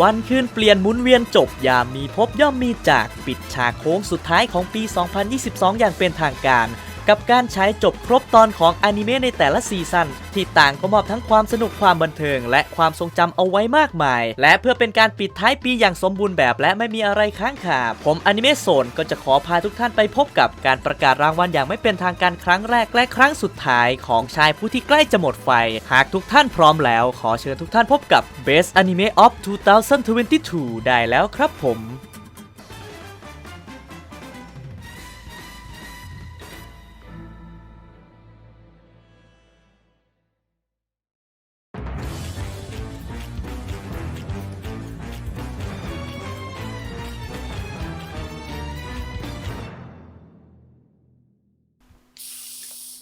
วันคืนเปลี่ยนหมุนเวียนจบยามมีพบย่อมมีจากปิดฉากโค้งสุดท้ายของปี 2022 อย่างเป็นทางการ กับการใช้จบครบตอนของอนิเมะในแต่ละซีซั่นที่ต่างก็มอบทั้งความสนุกความบันเทิง และความทรงจำเอาไว้มากมาย และเพื่อเป็นการปิดท้ายปีอย่างสมบูรณ์แบบ และไม่มีอะไรค้างคาผมอนิเมะโซนก็จะขอพาทุกท่านไปพบกับการประกาศรางวัลอย่างไม่เป็นทางการครั้งแรกและครั้งสุดท้ายของชายผู้ที่ใกล้จะหมดไฟ หากทุกท่านพร้อมแล้ว ขอเชิญทุกท่านพบกับ Best Anime of 2022 ได้แล้วครับผม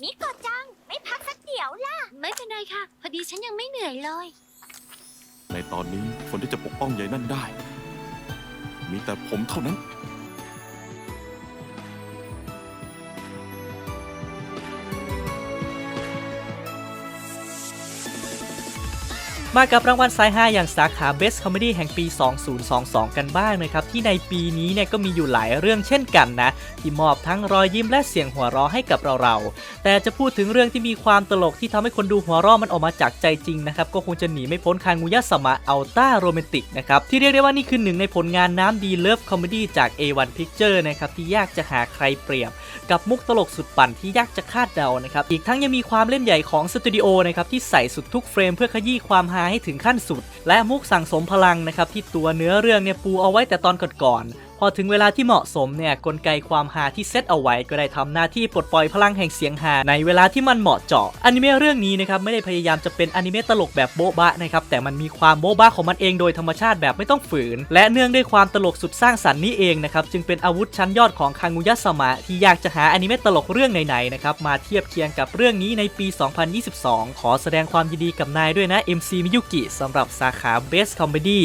มิโกะจัง ไม่พักสักเดี๋ยวล่ะ ไม่เป็นไรค่ะ พอดีฉันยังไม่เหนื่อยเลย ในตอนนี้คนที่จะปกป้องยายนั่นได้ มีแต่ผมเท่านั้น มากับรางวัลสายฮาอย่างสาขา Best Comedy แห่งปี 2022 กันบ้างนะครับ ที่ในปีนี้เนี่ยก็มีอยู่หลายเรื่องเช่นกันนะ ที่มอบทั้งรอยยิ้มและเสียงหัวเราะให้กับเราเราๆแต่จะพูดถึงเรื่องที่มีความตลกที่ทำให้คนดูหัวเราะมันออกมาจากใจจริงนะครับ ก็คงจะหนีไม่พ้นคางูยะสมะอัลต้าโรแมนติกนะครับ ที่เรียกได้ว่านี่คือหนึ่งในผลงานน้ำดีเลิฟคอมเมดี้จาก A1 Picture นะครับที่ยากจะหาใครเปรียบ กับมุกตลกสุดปั่นที่ยากจะคาดเดานะครับอีกทั้งยังมีความเล่นใหญ่ของสตูดิโอนะครับที่ใส่สุดทุกเฟรมเพื่อขยี้ความฮาให้ถึงขั้นสุด และมุกสั่งสมพลังนะครับที่ตัวเนื้อเรื่องเนี่ยปูเอาไว้แต่ตอนก่อนๆ พอถึงเวลาที่เหมาะสมเนี่ยกลไกความฮาที่เซตเอาไว้ก็ได้ทำหน้าที่ปลดปล่อยพลังแห่งเสียงฮาในเวลาที่มันเหมาะเจาะอนิเมะเรื่องนี้นะครับไม่ได้พยายามจะเป็นอนิเมะตลกแบบโบ๊ะบะนะครับแต่มันมีความโบ๊ะบะของมันเองโดยธรรมชาติแบบไม่ต้องฝืน และเนื่องด้วยความตลกสุดสร้างสรรค์นี้เองนะครับจึงเป็นอาวุธชั้นยอดของคางูยะสมะที่อยากจะหาอนิเมะตลกเรื่องไหนๆนะครับมาเทียบเคียงกับเรื่องนี้ในปี 2022 ขอแสดงความยินดีกับนายด้วยนะ MC มิยุกิสำหรับสาขา Best Comedy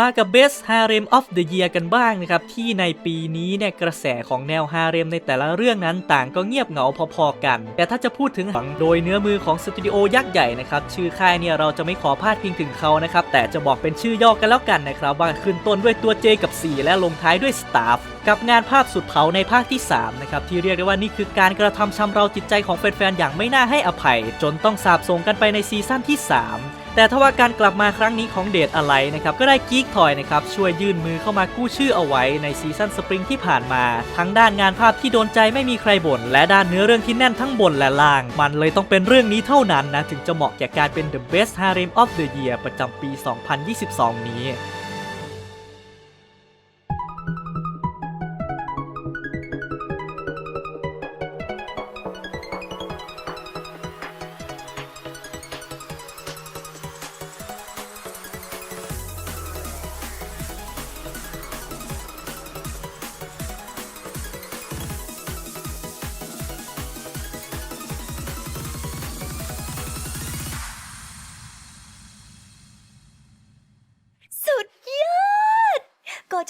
มากับ Best Harem of the Year กันบ้างนะครับ ที่ในปีนี้เนี่ยกระแสของแนวฮาเร็มในแต่ละเรื่องนั้นต่างก็เงียบเหงาพอๆกัน แต่ถ้าจะพูดถึงหลังโดยเนื้อมือของสตูดิโอยักษ์ใหญ่นะครับชื่อค่ายเนี่ยเราจะไม่ขอพาดพิงถึงเขานะครับแต่จะบอกเป็นชื่อย่อกันแล้วกันนะครับว่าขึ้นต้นด้วยตัว J กับ 4 และลงท้ายด้วย Staff กับงานภาพสุดเผาในภาคที่ 3 นะครับ ที่เรียกได้ว่านี่คือการกระทำชำเราจิตใจของแฟนๆ อย่างไม่น่าให้อภัย จนต้องสาบส่งกันไปในซีซั่นที่ 3แต่ทว่าการกลับมาครั้งนี้ของเดทอะไรนะครับก็ได้กีกทอยนะครับช่วยยื่นมือเข้ามากู้ชื่อเอาไว้ในซีซั่นสปริงที่ผ่านมา ทั้งด้านงานภาพที่โดนใจไม่มีใครบ่นและด้านเนื้อเรื่องที่แน่นทั้งบนและล่าง มันเลยต้องเป็นเรื่องนี้เท่านั้นนะ ถึงจะเหมาะแก่การเป็น The Best Harem of the Year ประจำปี 2022 นี้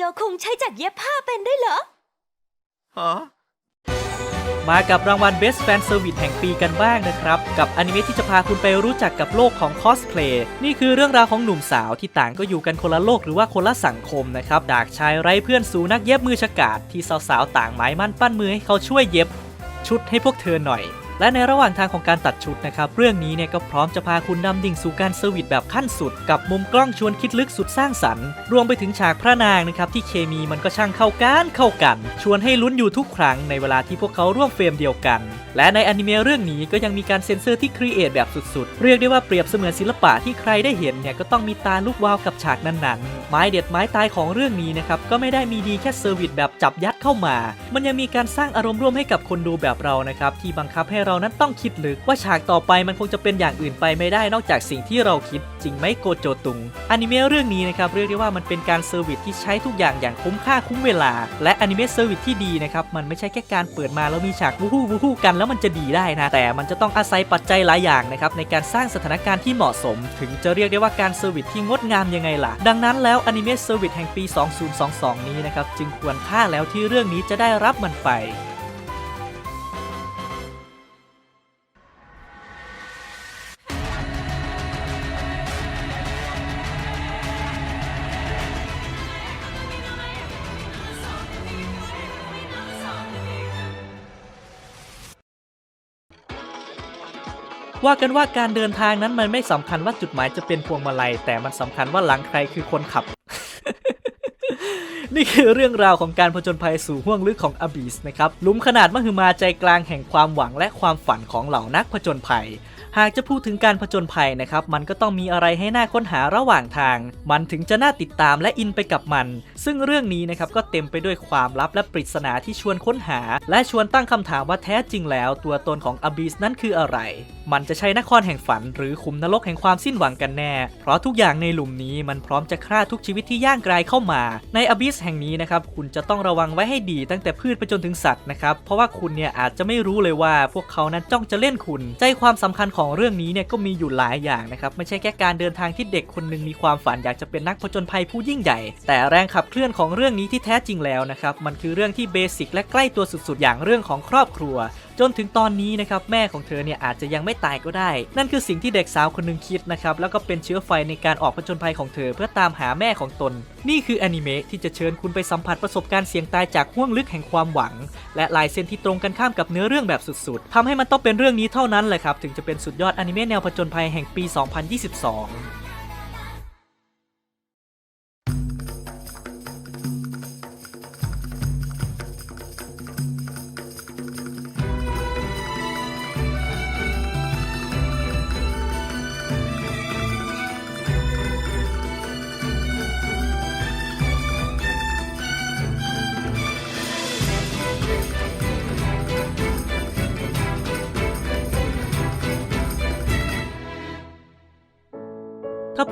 โกโจคงใช้จากเย็บผ้าเป็นด้วยเหรอ ฮะมากับรางวัล Best Fan Service แห่งปีกันบ้างนะครับ กับอนิเมะที่จะพาคุณไปรู้จักกับโลกของคอสเพลย์นี่คือเรื่องราวของหนุ่มสาวที่ต่างก็อยู่กันคนละโลกหรือว่าคนละสังคมนะครับ ดากชายไร้เพื่อนสู่นักเย็บมือฉกาจที่สาวๆ ต่างหมายมั่นปั้นมือให้เขาช่วยเย็บ ชุดให้พวกเธอหน่อย และในระหว่างทางของการตัดชุดนะครับ เรื่องนี้เนี่ยก็พร้อมจะพาคุณดำดิ่งสู่การเซอร์วิสแบบขั้นสุด กับมุมกล้องชวนคิดลึกสุดสร้างสรรค์ รวมไปถึงฉากพระนางนะครับที่เคมีมันก็ช่างเข้ากันเข้ากัน ชวนให้ลุ้นอยู่ทุกครั้งในเวลาที่พวกเขาร่วมเฟรมเดียวกัน และในอนิเมะเรื่องนี้ก็ยังมีการเซ็นเซอร์ที่ครีเอทแบบสุดๆ เรียกได้ว่าเปรียบเสมือนศิลปะที่ใครได้เห็นเนี่ยก็ต้องมีตาลุกวาวกับฉากนั้นๆ ไม้เด็ดไม้ตายของเรื่องนี้นะครับก็ไม่ได้มีดีแค่เซอร์วิสแบบจับยัดเข้ามา มันยังมีการสร้างอารมณ์ร่วมให้กับคนดูแบบเรานะครับที่บังคับให้เรานั้นต้องคิดลึกว่าฉากต่อไปมันคงจะเป็นอย่างอื่นไปไม่ได้นอกจากสิ่งที่เราคิด จริงไหมโกโจตุงอนิเมะเรื่องนี้นะครับเรียกได้ว่ามันเป็นการเซอร์วิสที่ใช้ทุกอย่างอย่างคุ้มค่าคุ้มเวลา และอนิเมะเซอร์วิสที่ดีนะครับมันไม่ใช่แค่การเปิดมาแล้วมีฉากวูฮู้วูฮู้กันแล้วมันจะดีได้นะแต่มันจะต้องอาศัยปัจจัยหลายอย่างนะครับในการสร้างสถานการณ์ที่เหมาะสม ถึงจะเรียกได้ว่าการเซอร์วิสที่งดงามยังไงล่ะ ดังนั้นแล้วอนิเมะเซอร์วิสแห่งปี 2022 นี้นะครับ จึงควรค่าแล้วที่เรื่องนี้จะได้รับมันไป ว่ากันว่าการเดินทางนั้นมันไม่สำคัญว่าจุดหมายจะเป็นพวงมาลัย แต่มันสำคัญว่าหลังใครคือคนขับ นี่คือเรื่องราวของการผจญภัยสู่ห้วงลึกของอบิสนะครับลุมขนาดมหึมาใจกลางแห่งความหวังและความฝันของเหล่านักผจญภัย หากจะพูดถึงการผจญภัยนะครับ มันก็ต้องมีอะไรให้น่าค้นหาระหว่างทาง มันถึงจะน่าติดตามและอินไปกับมัน ซึ่งเรื่องนี้นะครับก็เต็มไปด้วยความลับและปริศนาที่ชวนค้นหา และชวนตั้งคำถามว่าแท้จริงแล้ว ตัวตนของอบิสนั้นคืออะไร มันจะใช่นครแห่งฝัน หรือขุมนรกแห่งความสิ้นหวังกันแน่ เพราะทุกอย่างในหลุมนี้มันพร้อมจะฆ่าทุกชีวิตที่ย่างกรายเข้ามา ในอบิสแห่งนี้นะครับคุณจะต้องระวังไว้ให้ดี ตั้งแต่พืชไปจนถึงสัตว์นะครับเพราะว่าคุณเนี่ยอาจจะไม่รู้เลยว่าพวกเขานั้นจ้องจะเล่นคุณ ใจความสำคัญของของเรื่องนี้เนี่ยก็มีอยู่หลายอย่างนะครับไม่ใช่แค่การเดินทางที่เด็กคนหนึ่งมีความฝันอยากจะเป็นนักผจญภัยผู้ยิ่งใหญ่ แต่แรงขับเคลื่อนของเรื่องนี้ที่แท้จริงแล้วนะครับมันคือเรื่องที่เบสิกและใกล้ตัวสุดๆ อย่างเรื่องของครอบครัวจนถึงตอนนี้นะครับแม่ของเธอเนี่ยอาจจะยังไม่ตายก็ได้ นั่นคือสิ่งที่เด็กสาวคนหนึ่งคิดนะครับแล้วก็เป็นเชื้อไฟในการออกผจญภัยของเธอเพื่อตามหาแม่ของตน นี่คืออนิเมะที่จะเชิญคุณไปสัมผัสประสบการณ์เสี่ยงตายจากห้วงลึกแห่งความหวัง และลายเส้นที่ตรงกันข้ามกับเนื้อเรื่องแบบสุดๆทำให้มันต้องเป็นเรื่องนี้เท่านั้นแหละครับถึงจะเป็นสุดยอดอนิเมะแนวผจญภัยแห่งปี 2022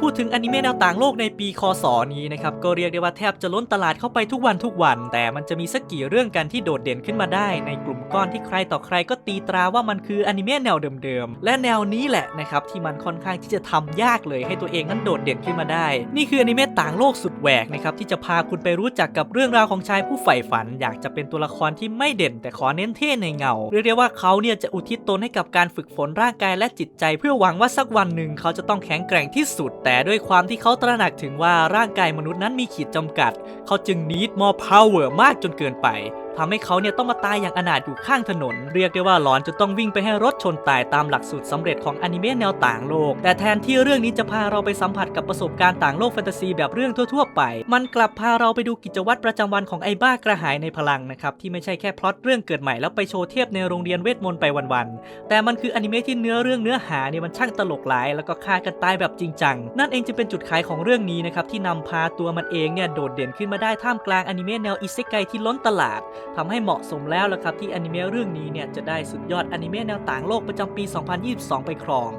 พูดถึงอนิเมะแนวต่างโลกในปีคศนี้นะครับก็เรียกได้ว่าแทบจะล้นตลาดเข้าไปทุกวันทุกวัน แต่มันจะมีสักกี่เรื่องกันที่โดดเด่นขึ้นมาได้ ในกลุ่มก้อนที่ใครต่อใครก็ตีตราว่ามันคืออนิเมะแนวเดิมๆและแนวนี้แหละนะครับที่มันค่อนข้างที่จะทำยากเลยให้ตัวเองนั้นโดดเด่นขึ้นมาได้ นี่คืออนิเมะต่างโลกสุดแหวกนะครับที่จะพาคุณไปรู้จักกับเรื่องราวของชายผู้ใฝ่ฝัน อยากจะเป็นตัวละครที่ไม่เด่น แต่ขอเน้นเท่ในเงาเรียกได้ว่าเขาเนี่ยจะอุทิศตนให้กับการฝึกฝนร่างกายและจิตใจ เพื่อหวังว่าสักวันหนึ่งเขาจะต้องแข็งแกร่งที่สุดแแต่ด้วยความที่เขาตระหนักถึงว่าร่างกายมนุษย์นั้นมีขีดจำกัด เขาจึงนิดมอ power มากจนเกินไป ทำให้เขาเนี่ยต้องมาตายอย่างอนาถอยู่ข้างถนน เรียกได้ว่าหลอนจนต้องวิ่งไปให้รถชนตายตามหลักสูตรสำเร็จของอนิเมะแนวต่างโลก แต่แทนที่เรื่องนี้จะพาเราไปสัมผัสกับประสบการณ์ต่างโลกแฟนตาซีแบบเรื่องทั่วๆไป มันกลับพาเราไปดูกิจวัตรประจำวันของไอ้บ้ากระหายในพลังนะครับที่ไม่ใช่แค่พล็อตเรื่องเกิดใหม่แล้วไปโชว์เทียบในโรงเรียนเวทมนต์ไปวันๆแต่มันคืออนิเมะที่เนื้อเรื่องเนื้อหาเนี่ยมันช่างตลกหลาย แล้วก็ฆ่ากันตายแบบจริงจังนั่นเองจะเป็นจุดขายของเรื่องนี้นะครับที่นำพาตัวมันเองเนี่ยโดดเด่นขึ้นมาได้ท่ามกลางอนิเมะแนวอิเซไกที่ล้นตลาดทำให้เหมาะสมแล้วละครับที่อนิเมะเรื่องนี้เนี่ยจะได้สุดยอดอนิเมะแนวต่างโลกประจำปี 2022 ไปครอง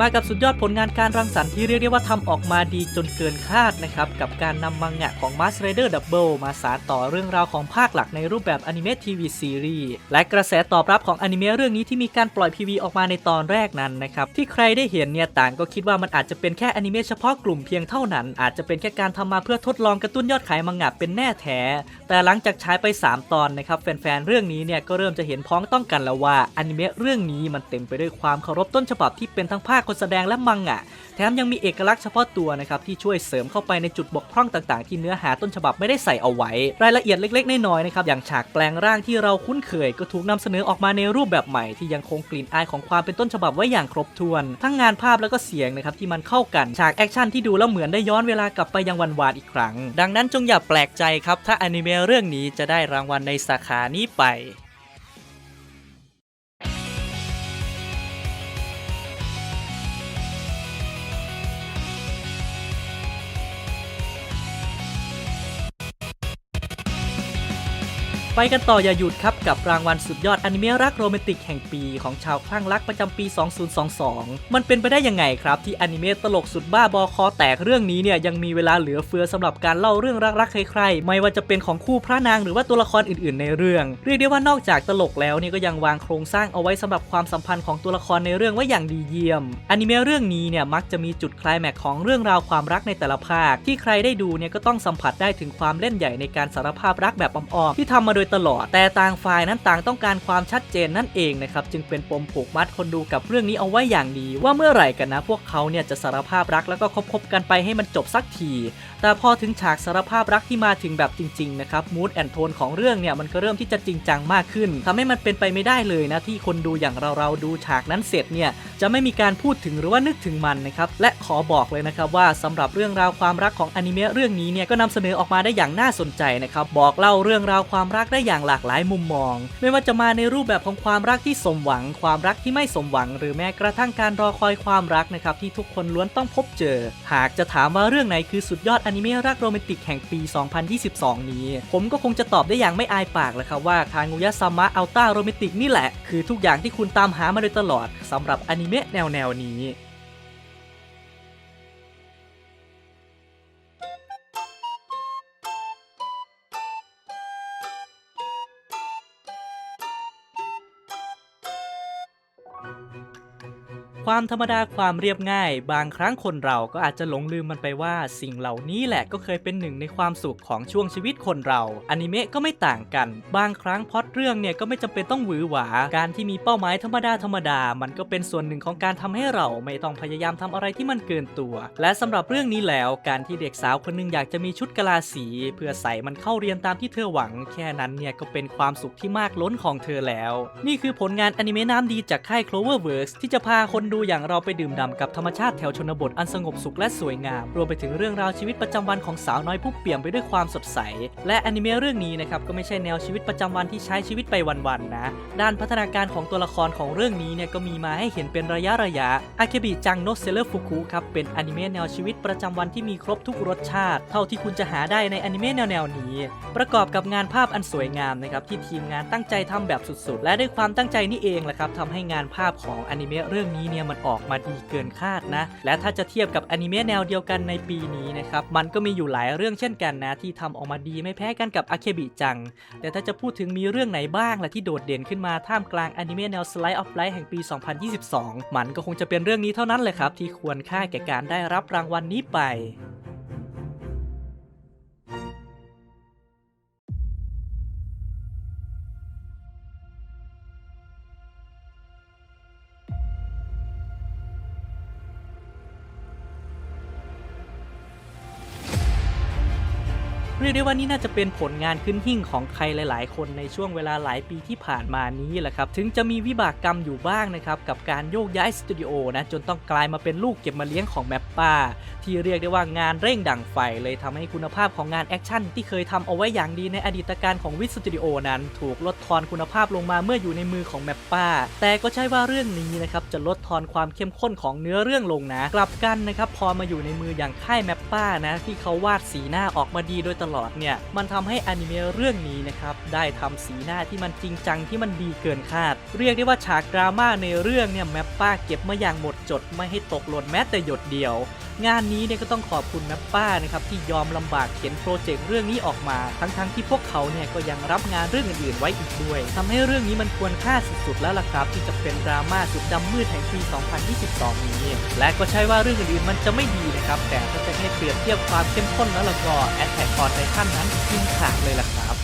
มากับสุดยอดผลงานการรังสรรค์ที่เรียกได้ว่าทำออกมาดีจนเกินคาดนะครับ กับการนำมังงะของ Mask Rider Double มาสานต่อเรื่องราวของภาคหลักในรูปแบบอนิเมะทีวีซีรีส์และกระแสตอบรับของอนิเมะเรื่องนี้ที่มีการปล่อย PV ออกมาในตอนแรกนั้นนะครับ ที่ใครได้เห็นเนี่ยต่างก็คิดว่ามันอาจจะเป็นแค่อนิเมะเฉพาะกลุ่มเพียงเท่านั้น อาจจะเป็นแค่การทำมาเพื่อทดลองกระตุ้นยอดขายมังงะเป็นแน่แท้ แต่หลังจากฉายไป 3 ตอนนะครับแฟนๆเรื่องนี้เนี่ยก็เริ่มจะเห็นพ้องต้องกันแล้วว่าอนิเมะเรื่องนี้มันเต็มไปด้วยความเคารพต้นฉบับที่เป็นทั้งภาคคนแสดงและมังงะ แถมยังมีเอกลักษณ์เฉพาะตัวนะครับที่ช่วยเสริมเข้าไปในจุดบกพร่องต่างๆ ที่เนื้อหาต้นฉบับไม่ได้ใส่เอาไว้ รายละเอียดเล็กๆ น้อยๆนะครับอย่างฉากแปลงร่างที่เราคุ้นเคย ก็ถูกนำเสนอออกมาในรูปแบบใหม่ที่ยังคงกลิ่นอายของความเป็นต้นฉบับไว้อย่างครบถ้วน ทั้งงานภาพแล้วก็เสียงนะครับที่มันเข้ากันฉากแอคชั่นที่ดูแล้วเหมือนได้ย้อนเวลากลับไปยังวันวานอีกครั้ง ดังนั้นจงอย่าแปลกใจครับถ้าอนิเมะเรื่องนี้จะได้รางวัลในสาขานี้ไป ไปกันต่ออย่าหยุดครับกับรางวัลสุดยอดอนิเมะรักโรแมนติกแห่งปีของชาวคลั่งรักประจำปี 2022 มันเป็นไปได้ยังไงครับ ที่อนิเมะตลกสุดบ้าบอคอแตกเรื่องนี้เนี่ยยังมีเวลาเหลือเฟือสำหรับการเล่าเรื่องรักๆใครๆ ไม่ว่าจะเป็นของคู่พระนางหรือว่าตัวละครอื่นๆ ในเรื่อง เรียกได้ว่านอกจากตลกแล้วเนี่ยก็ยังวางโครงสร้างเอาไว้สำหรับความสัมพันธ์ของตัวละครในเรื่องไว้อย่างดีเยี่ยมอนิเมะเรื่องนี้เนี่ยมักจะมีจุดคลายแม็กของเรื่องราวความรักในแต่ละภาค ที่ใครได้ดูเนี่ยก็ต้องสัมผัสได้ถึงความเล่นใหญ่ในการสารภาพรักแบบอ้อมๆที่ทำมาโดยตลอด แต่ต่างฝ่ายนั้นต่างต้องการความชัดเจนนั่นเองนะครับจึงเป็นปมผูกมัดคนดูกับเรื่องนี้เอาไว้อย่างดี ว่าเมื่อไหร่กันนะพวกเขาเนี่ยจะสารภาพรักแล้วก็คบๆกันไปให้มันจบสักที แต่พอถึงฉากสารภาพรักที่มาถึงแบบจริงๆนะครับมูดแอนโทนของเรื่องเนี่ยมันก็เริ่มที่จะจริงจังมากขึ้นทำให้มันเป็นไปไม่ได้เลยนะที่คนดูอย่างเราๆดูฉากนั้นเสร็จเนี่ยจะไม่มีการพูดถึงหรือว่านึกถึงมันนะครับและขอบอกเลยนะครับว่าสำหรับเรื่องราวความรักของอนิเมะเรื่องนี้เนี่ยก็นำเสนอออกมาได้อย่างน่าสนใจนะครับบอกเล่าเรื่องราวความรักได้อย่างหลากหลายมุมมอง ไม่ว่าจะมาในรูปแบบของความรักที่สมหวัง ความรักที่ไม่สมหวัง หรือแม้กระทั่งการรอคอยความรักนะครับที่ทุกคนล้วนต้องพบเจอ หากจะถามว่าเรื่องไหนคือสุดยอดอนิเมะรักโรแมนติกแห่งปี 2022 นี้ ผมก็คงจะตอบได้อย่างไม่อายปากเลยครับว่าคางูยะซามะอัลต้าโรแมนติกนี่แหละ คือทุกอย่างที่คุณตามหามาโดยตลอดสำหรับอนิเมะแนวแนวนี้ ความธรรมดาความเรียบง่าย บางครั้งคนเราก็อาจจะหลงลืมมันไปว่า สิ่งเหล่านี้แหละก็เคยเป็นหนึ่งในความสุขของช่วงชีวิตคนเราอนิเมะก็ไม่ต่างกัน บางครั้งพอตเรื่องเนี่ยก็ไม่จำเป็นต้องหวือหวา การที่มีเป้าหมายธรรมดาธรรมดา มันก็เป็นส่วนหนึ่งของการทำให้เราไม่ต้องพยายามทำอะไรที่มันเกินตัว และสำหรับเรื่องนี้แล้ว การที่เด็กสาวคนหนึงอยากจะมีชุดกะลาสี เพื่อใส่มันเข้าเรียนตามที่เธอหวัง แค่นั้นเนี่ยก็เป็นความสุขที่มากล้นของเธอแล้ว นี่คือผลงานอนิเมะน้ำดีจากค่าย Cloverworks ที่จะพาคนดูอย่างเราไปดื่มด่ำกับธรรมชาติแถวชนบทอันสงบสุขและสวยงาม รวมไปถึงเรื่องราวชีวิตประจำวันของสาวน้อยผู้เปี่ยมไปด้วยความสดใส และอนิเมะเรื่องนี้นะครับก็ไม่ใช่แนวชีวิตประจำวันที่ใช้ชีวิตไปวันๆนะ ด้านพัฒนาการของตัวละครของเรื่องนี้เนี่ยก็มีมาให้เห็นเป็นระยะระยะอาเคบิจังโนเซเลอร์ฟุกุครับเป็นอนิเมะแนวชีวิตประจำวันที่มีครบทุกรสชาติ เท่าที่คุณจะหาได้ในอนิเมะแนวๆนี้ ประกอบกับงานภาพอันสวยงามนะครับที่ทีมงานตั้งใจทำแบบสุดๆ และด้วยความตั้งใจนี่เองแหละครับทำให้งานภาพของอนิเมะเรื่องนี้เนี่ยมันออกมาดีเกินคาดนะ และถ้าจะเทียบกับอนิเมะแนวเดียวกันในปีนี้นะครับ มันก็มีอยู่หลายเรื่องเช่นกันนะ ที่ทำออกมาดีไม่แพ้กันกับอาเคบิจัง แต่ถ้าจะพูดถึงมีเรื่องไหนบ้างล่ะที่โดดเด่นขึ้นมาท่ามกลางอนิเมะแนว Slice of Life แห่งปี 2022 มันก็คงจะเป็นเรื่องนี้เท่านั้นเลยครับที่ควรค่าแก่การได้รับรางวัลนนี้ไป ได้ว่านี่น่าจะเป็นผลงานขึ้นหิ่งของใครหลาย ๆ คนในช่วงเวลาหลายปีที่ผ่านมานี้แหละครับ ถึงจะมีวิบากกรรมอยู่บ้างนะครับ กับการโยกย้ายสตูดิโอนะจนต้องกลายมาเป็นลูกเก็บมาเลี้ยงของแมปป้า ที่เรียกได้ว่างานเร่งดั่งไฟเลยทำให้คุณภาพของงานแอคชั่นที่เคยทำเอาไว้อย่างดีในอดีตการของวิสตูดิโอนั้น ถูกลดทอนคุณภาพลงมาเมื่ออยู่ในมือของแมปป้า แต่ก็ใช่ว่าเรื่องนี้นะครับจะลดทอนความเข้มข้นของเนื้อเรื่องลงนะ กลับกันนะครับพอมาอยู่ในมืออย่างค่ายแมปป้านะที่เขาวาดสีหน้าออกมาดีโดยตลอดเนี่ยมันทำให้อนิเมะเรื่องนี้นะครับได้ทำสีหน้าที่มันจริงจังที่มันดีเกินคาด เรียกได้ว่าฉากดราม่าในเรื่องเนี่ยแมปป้าเก็บมาอย่างหมดจดไม่ให้ตกหล่นแม้แต่หยดเดียวงานนี้เนี่ยก็ต้องขอบคุณแมปป้านะครับที่ยอมลำบากเขียนโปรเจกต์เรื่องนี้ออกมา ทั้งๆที่พวกเขาเนี่ยก็ยังรับงานเรื่องอื่นๆไว้อีกด้วยทำให้เรื่องนี้มันควรค่าสุดๆแล้วล่ะครับ ที่จะเป็นดราม่าสุดดำมืดแห่งปี 2022 นี้ และก็ใช่ว่าเรื่องอื่นๆมันจะไม่ดีนะครับ แต่ถ้าจะให้เปรียบเทียบความเข้มข้นแล้วล่ะก็ Attack on Titan นั้นกินขาดเลยล่ะครับ「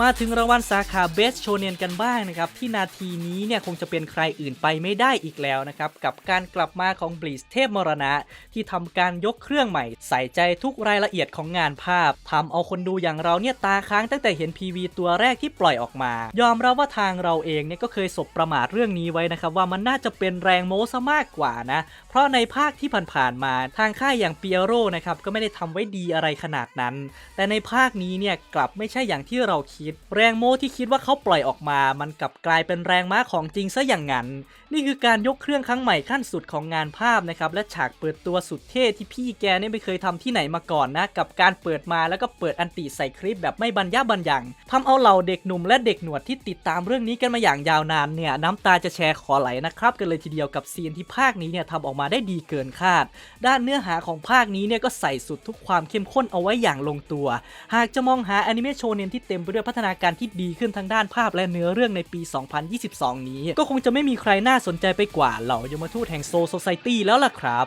มาถึงรางวัลสาขา Best Shonen กันบ้างนะครับ ที่นาทีนี้เนี่ยคงจะเป็นใครอื่นไปไม่ได้อีกแล้วนะครับ กับการกลับมาของบลีสเทพมรณะ ที่ทำการยกเครื่องใหม่ ใส่ใจทุกรายละเอียดของงานภาพทำเอาคนดูอย่างเราเนี่ยตาค้างตั้งแต่เห็น PV ตัวแรกที่ปล่อยออกมา ยอมรับว่าทางเราเองเนี่ยก็เคยสบประมาทเรื่องนี้ไว้นะครับว่ามันน่าจะเป็นแรงโม้ซะมากกว่านะ เพราะในภาคที่ผ่านๆมาทางค่ายอย่างเปียโรนะครับก็ไม่ได้ทำไว้ดีอะไรขนาดนั้น แต่ในภาคนี้เนี่ยกลับไม่ใช่อย่างที่เราคิดแรงโม้ที่คิดว่าเขาปล่อยออกมา มันกลับกลายเป็นแรงม้าของจริงซะอย่างนั้น นี่คือการยกเครื่องครั้งใหม่ขั้นสุดของงานภาพนะครับ และฉากเปิดตัวสุดเท่ที่พี่แกเนี่ยไม่เคยทำที่ไหนมาก่อนนะ กับการเปิดมาแล้วก็เปิดอันติใส่คลิปแบบไม่บรรยะบรรยังทำเอาเหล่าเด็กหนุ่มและเด็กหนวดที่ติดตามเรื่องนี้กันมาอย่างยาวนานเนี่ยน้ำตาจะแชร์ขอไหลนะครับกันเลยทีเดียวกับซีนที่ภาคนี้เนี่ยทำออกมาได้ดีเกินคาด ด้านเนื้อหาของภาคนี้เนี่ยก็ใส่สุดทุกความเข้มข้นเอาไว้อย่างลงตัว หากจะมองหาแอนิเมะโชเนนที่เต็มไปด้วยพัฒนาการที่ดีขึ้นทั้งด้านภาพและเนื้อเรื่องในปี 2022 นี้ ก็คงจะไม่มีใครน่าสนใจไปกว่าเหล่ายมทูตแห่งโซโซไซตี้แล้วล่ะครับ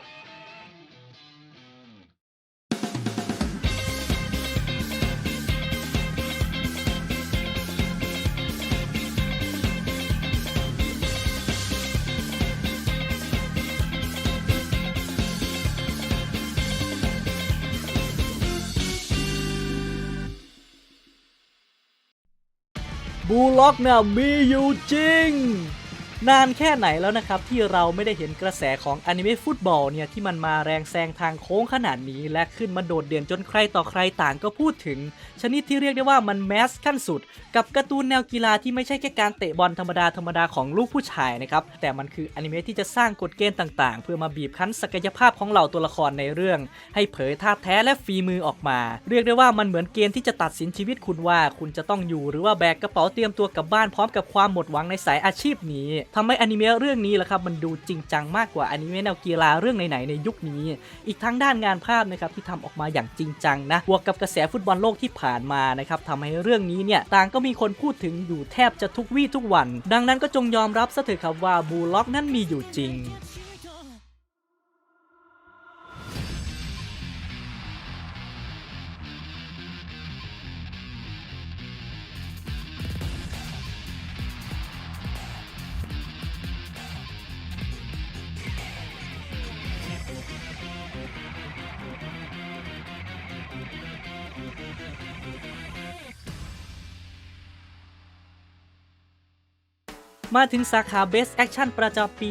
บูล็อกเนี่ยมีอยู่จริง นานแค่ไหนแล้วนะครับ ที่เราไม่ได้เห็นกระแสของอนิเมะฟุตบอลเนี่ยที่มันมาแรงแซงทางโค้งขนาดนี้ และขึ้นมาโดดเด่นจนใครต่อใครต่างก็พูดถึง ชนิดที่เรียกได้ว่ามันแมสขั้นสุด กับการ์ตูนแนวกีฬาที่ไม่ใช่แค่การเตะบอลธรรมดาธรรมดาของลูกผู้ชายนะครับแต่มันคืออนิเมะที่จะสร้างกฎเกณฑ์ต่างๆ เพื่อมาบีบคั้นศักยภาพของเหล่าตัวละครในเรื่อง ให้เผยท่าแท้และฝีมือออกมา เรียกได้ว่ามันเหมือนเกณฑ์ที่จะตัดสินชีวิตคุณว่า คุณจะต้องอยู่หรือว่าแบกกระเป๋าเตรียมตัวกลับบ้านพร้อมกับความหมดหวังในสายอาชีพนี้ทำให้อนิเมะเรื่องนี้แหละครับมันดูจริงจังมากกว่าอนิเมะแนวกีฬาเรื่องไหนๆในยุคนี้ อีกทั้งด้านงานภาพนะครับที่ทำออกมาอย่างจริงจังนะบวกกับกระแสฟุตบอลโลกที่ผ่านมานะครับทำให้เรื่องนี้เนี่ยต่างก็มีคนพูดถึงอยู่แทบจะทุกวี่ทุกวัน ดังนั้นก็จงยอมรับซะเถอะครับว่าบูล็อกนั้นมีอยู่จริง มาถึงสาขา Best Action ประจำปี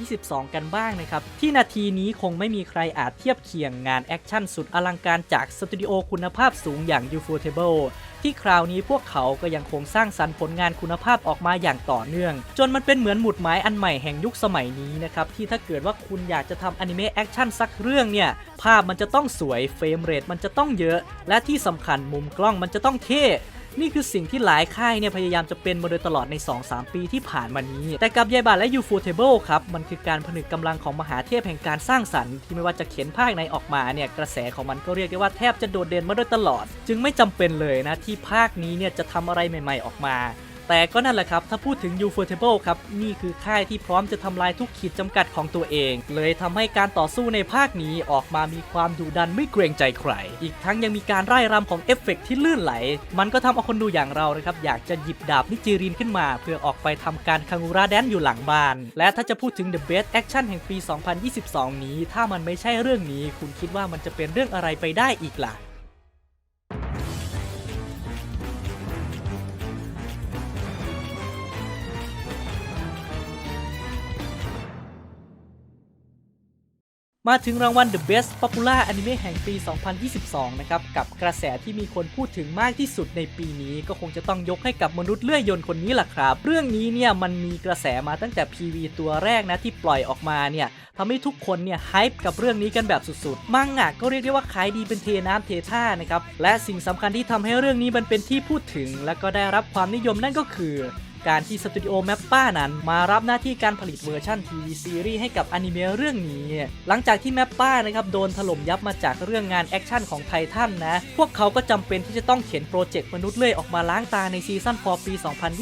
2022 กันบ้างนะครับ ที่นาทีนี้คงไม่มีใครอาจเทียบเคียงงานแอคชั่นสุดอลังการจากสตูดิโอคุณภาพสูงอย่าง Ufotable ที่คราวนี้พวกเขาก็ยังคงสร้างสรรค์ผลงานคุณภาพออกมาอย่างต่อเนื่อง จนมันเป็นเหมือนหมุดหมายอันใหม่แห่งยุคสมัยนี้นะครับ ที่ถ้าเกิดว่าคุณอยากจะทำอนิเมะแอคชั่นสักเรื่องเนี่ย ภาพมันจะต้องสวยเฟรมเรทมันจะต้องเยอะ และที่สำคัญมุมกล้องมันจะต้องเท่ นี่คือสิ่งที่หลายค่ายเนี่ยพยายามจะเป็นมาโดยตลอดใน 2-3 ปีที่ผ่านมานี้ แต่กับยายบาและยูฟูเทเบิลครับ มันคือการผนึกกำลังของมหาเทพแห่งการสร้างสรรค์ที่ไม่ว่าจะเขียนภาคไหนออกมาเนี่ยกระแสของมันก็เรียกได้ว่าแทบจะโดดเด่นมาโดยตลอด จึงไม่จำเป็นเลยนะที่ภาคนี้เนี่ยจะทำอะไรใหม่ ๆออกมา แต่ก็นั่นแหละครับ ถ้าพูดถึง u f o r t a b l e ครับ นี่คือค่ายที่พร้อมจะทำลายทุกขีดจำกัดของตัวเอง เลยทำให้การต่อสู้ในภาคนี้ออกมามีความดุดันไม่เกรงใจใคร อีกทั้งยังมีการไล่รำของเอฟเฟกต์ที่ลื่นไหล มันก็ทำเอาคนดูอย่างเรานะครับ อยากจะหยิบดาบนิจิรินขึ้นมา เพื่อออกไปทำการคังูราแดนอยู่หลังบ้าน และถ้าจะพูดถึง The Best Action แห่งปี 2022 นี้ ถ้ามันไม่ใช่เรื่องนี้ คุณคิดว่ามันจะเป็นเรื่องอะไรไปได้อีกล่ะ มาถึงรางวัล The Best Popular Anime แห่งปี 2022 นะครับ กับกระแสที่มีคนพูดถึงมากที่สุดในปีนี้ ก็คงจะต้องยกให้กับมนุษย์เลื่อยยนต์คนนี้แหละครับ เรื่องนี้เนี่ยมันมีกระแสมาตั้งแต่ PV ตัวแรกนะที่ปล่อยออกมาเนี่ยทำให้ทุกคนเนี่ยไฮป์กับเรื่องนี้กันแบบสุดๆ มังงะก็เรียกได้ว่าขายดีเป็นเทน้ำเทท่านะครับ และสิ่งสำคัญที่ทำให้เรื่องนี้มันเป็นที่พูดถึง และก็ได้รับความนิยมนั่นก็คือ การที่สตูดิโอแมปป้านั้นมารับหน้าที่การผลิตเวอร์ชันทีวีซีรีส์ให้กับอนิเมะเรื่องนี้ หลังจากที่แมปป้านะครับโดนถล่มยับมาจากเรื่องงานแอคชั่นของไททันนะ พวกเขาก็จำเป็นที่จะต้องเขียนโปรเจกต์มนุษย์เลื่อยออกมาล้างตาในซีซั่นพอปี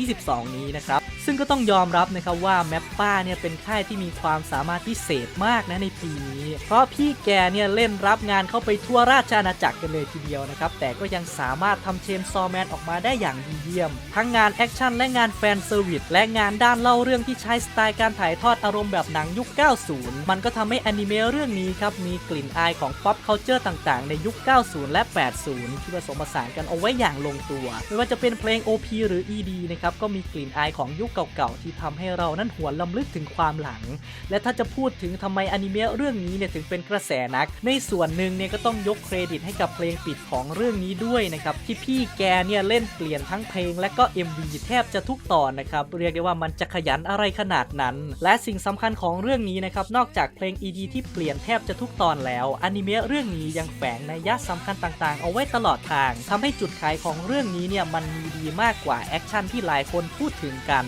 2022 นี้นะครับซึ่งก็ต้องยอมรับนะครับว่าแมปป้าเนี่ยเป็นค่ายที่มีความสามารถพิเศษมากนะในปีนี้ เพราะพี่แกเนี่ยเล่นรับงานเข้าไปทั่วราชอาณาจักรกันเลยทีเดียวนะครับ แต่ก็ยังสามารถทำเชนซอแมนออกมาได้อย่างดีเยี่ยม ทั้งงานแอคชั่นและงานแฟนเซอร์วิสและงานด้านเล่าเรื่องที่ใช้สไตล์การถ่ายทอดอารมณ์แบบหนังยุค 90 มันก็ทำให้อนิเมะเรื่องนี้ครับมีกลิ่นอายของ pop culture ต่างๆ ในยุค 90 และ 80 ที่ผสมผสานกันเอาไว้อย่างลงตัว ไม่ว่าจะเป็นเพลง OP หรือ ED นะครับก็มีกลิ่นอายของยุคเก่าๆที่ทำให้เรานั้นหวนลำลึกถึงความหลัง และถ้าจะพูดถึงทำไมอนิเมะเรื่องนี้เนี่ยถึงเป็นกระแสนัก ในส่วนหนึ่งเนี่ยก็ต้องยกเครดิตให้กับเพลงปิดของเรื่องนี้ด้วยนะครับที่พี่แกเนี่ยเล่นเปลี่ยนทั้งเพลง และก็ MV แทบจะทุกตอนนะครับเรียกได้ว่ามันจะขยันอะไรขนาดนั้น และสิ่งสำคัญของเรื่องนี้นะครับนอกจากเพลง ED ที่เปลี่ยนแทบจะทุกตอนแล้วอนิเมะเรื่องนี้ยังแฝงนัยยะสำคัญต่างๆ เอาไว้ตลอดทางทำให้จุดขายของเรื่องนี้เนี่ยมันมีดีมากกว่าแอคชั่นที่หลายคนพูดถึงกัน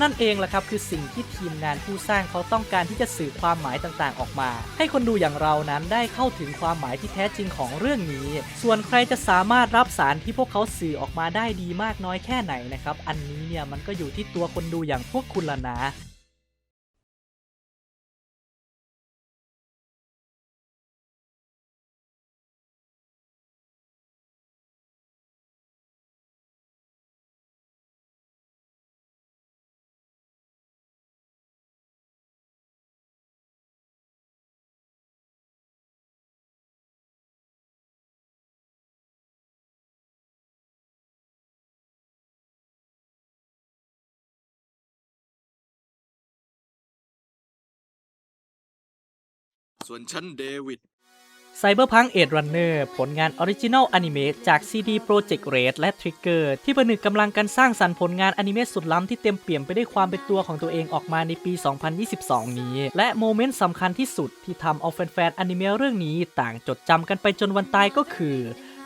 นั่นเองแหละครับคือสิ่งที่ทีมงานผู้สร้างเขาต้องการที่จะสื่อความหมายต่างๆ ออกมา ให้คนดูอย่างเรานั้นได้เข้าถึงความหมายที่แท้จริงของเรื่องนี้ ส่วนใครจะสามารถรับสารที่พวกเขาสื่อออกมาได้ดีมากน้อยแค่ไหนนะครับอันนี้เนี่ยมันก็อยู่ที่ตัวคนดูอย่างพวกคุณละนะ ส่วนฉันเดวิด Cyberpunk Edge Runner ผลงานออริจิน l ลอนิเมะจาก CD Projekt Red และ Trigger ที่ผนึกกำลังกันสร้างสรรค์ผลงานอนิเมะสุดล้ำที่เต็มเปี่ยมไปด้วยความเป็นตัวของตัวเองออกมาในปี 2022 นี้ และโมเมนต์สำคัญที่สุดที่ทำเอาแฟนๆอนิเมะเรื่องนี้ต่างจดจำกันไปจนวันตายก็คือ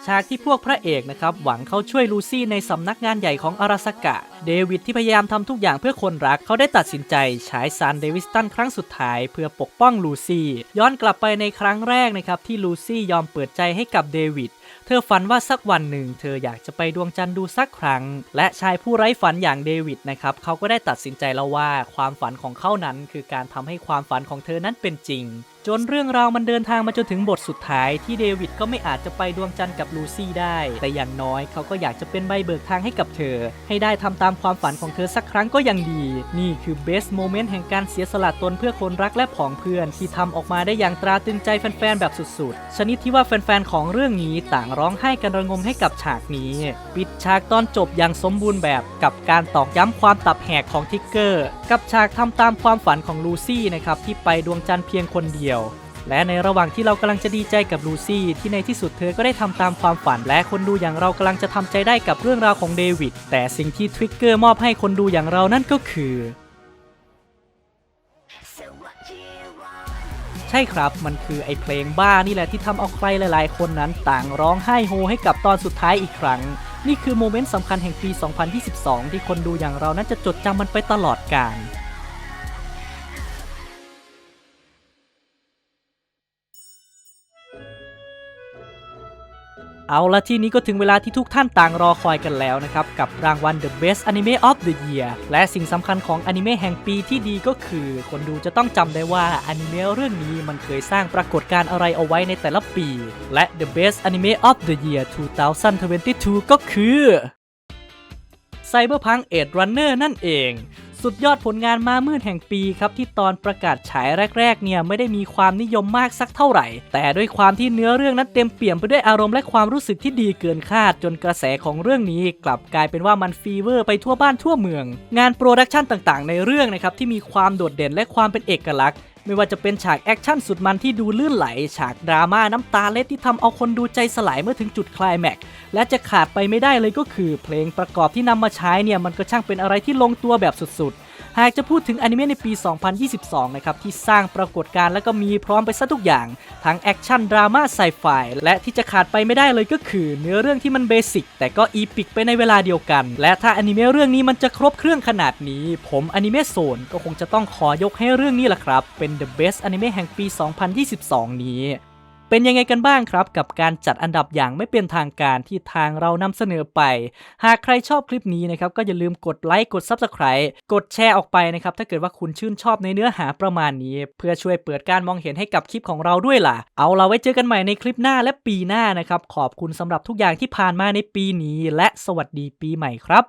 ฉากที่พวกพระเอกนะครับหวังเขาช่วยลูซี่ในสำนักงานใหญ่ของอาราสกะ เดวิดที่พยายามทำทุกอย่างเพื่อคนรักเขาได้ตัดสินใจฉายซานเดวิสตันครั้งสุดท้ายเพื่อปกป้องลูซี่ย้อนกลับไปในครั้งแรกนะครับที่ลูซี่ยอมเปิดใจให้กับเดวิดเธอฝันว่าสักวันหนึ่ง เธออยากจะไปดวงจันทร์ดูสักครั้ง และชายผู้ไร้ฝันอย่างเดวิดนะครับเขาก็ได้ตัดสินใจแล้วว่าความฝันของเขานั้นคือการทำให้ความฝันของเธอนั้นเป็นจริง จนเรื่องราวมันเดินทางมาจนถึงบทสุดท้ายที่เดวิดก็ไม่อาจจะไปดวงจันทร์กับลูซี่ได้ แต่อย่างน้อยเขาก็อยากจะเป็นใบเบิกทางให้กับเธอ ให้ได้ทำตามความฝันของเธอสักครั้งก็ยังดี นี่คือเบสโมเมนต์แห่งการเสียสละตนเพื่อคนรักและผองเพื่อน ที่ทำออกมาได้อย่างตราตรึงใจแฟนๆแบบสุดๆ ชนิดที่ว่าแฟนๆของเรื่องนี้ต่างร้องไห้กันระงมให้กับฉากนี้ ปิดฉากตอนจบอย่างสมบูรณ์แบบกับการตอกย้ำความตับแหกของทิกเกอร์ กับฉากทำตามความฝันของลูซี่นะครับที่ไปดวงจันทร์เพียงคนเดียวและในระหว่างที่เรากำลังจะดีใจกับลูซี่ที่ในที่สุดเธอก็ได้ทำตามความฝัน และคนดูอย่างเรากำลังจะทำใจได้กับเรื่องราวของเดวิดแต่สิ่งที่ทริกเกอร์มอบให้คนดูอย่างเรานั่นก็คือใช่ครับ มันคือไอเพลงบ้านี่แหละที่ทำเอาใครหลายๆ คนนั้นต่างร้องไห้โฮให้กับตอนสุดท้ายอีกครั้ง นี่คือโมเมนต์สำคัญแห่งปี 2022 ที่คนดูอย่างเรานั้นจะจดจำมันไปตลอดกาล เอาละทีนี้ก็ถึงเวลาที่ทุกท่านต่างรอคอยกันแล้วนะครับ กับรางวัล The Best Anime of the Year และสิ่งสำคัญของอนิเมะแห่งปีที่ดีก็คือ คนดูจะต้องจำได้ว่าอนิเมะเรื่องนี้มันเคยสร้างปรากฏการณ์อะไรเอาไว้ในแต่ละปี และ The Best Anime of the Year 2022 ก็คือ Cyberpunk Edge Runner นั่นเอง สุดยอดผลงานมามืดแห่งปีครับที่ตอนประกาศฉายแรกๆเนี่ยไม่ได้มีความนิยมมากสักเท่าไหร่ แต่ด้วยความที่เนื้อเรื่องนั้นเต็มเปี่ยมไปด้วยอารมณ์และความรู้สึกที่ดีเกินคาด จนกระแสของเรื่องนี้ กลับกลายเป็นว่ามันฟีเวอร์ไปทั่วบ้านทั่วเมือง งานโปรดักชันต่างๆ ในเรื่องนะครับที่มีความโดดเด่นและความเป็นเอกลักษณ์ ไม่ว่าจะเป็นฉากแอคชั่นสุดมันที่ดูลื่นไหล ฉากดราม่าน้ำตาเล็ดที่ทำเอาคนดูใจสลายเมื่อถึงจุดคลายแม็กซ์และจะขาดไปไม่ได้เลยก็คือ เพลงประกอบที่นำมาใช้เนี่ยมันก็ช่างเป็นอะไรที่ลงตัวแบบสุดๆ หากจะพูดถึงอนิเมะในปี 2022 นะครับ ที่สร้างปรากฏการณ์และก็มีพร้อมไปซะทุกอย่าง ทั้งแอคชั่น ดราม่าไซไฟและที่จะขาดไปไม่ได้เลยก็คือ เนื้อเรื่องที่มันเบสิกแต่ก็อีพิกไปในเวลาเดียวกัน และถ้าอนิเมะเรื่องนี้มันจะครบเครื่องขนาดนี้ ผมอนิเมะโซนก็คงจะต้องขอยกให้เรื่องนี้แหละครับ เป็น the best อนิเมะแห่งปี 2022 นี้ เป็นยังไงกันบ้างครับกับการจัดอันดับอย่างไม่เป็นทางการที่ทางเรานำเสนอไป หากใครชอบคลิปนี้นะครับก็อย่าลืมกดไลค์กด Subscribe กดแชร์ออกไปนะครับถ้าเกิดว่าคุณชื่นชอบในเนื้อหาประมาณนี้ เพื่อช่วยเปิดการมองเห็นให้กับคลิปของเราด้วยล่ะ เอาเราไว้เจอกันใหม่ในคลิปหน้าและปีหน้านะครับขอบคุณสำหรับทุกอย่างที่ผ่านมาในปีนี้ และสวัสดีปีใหม่ครับ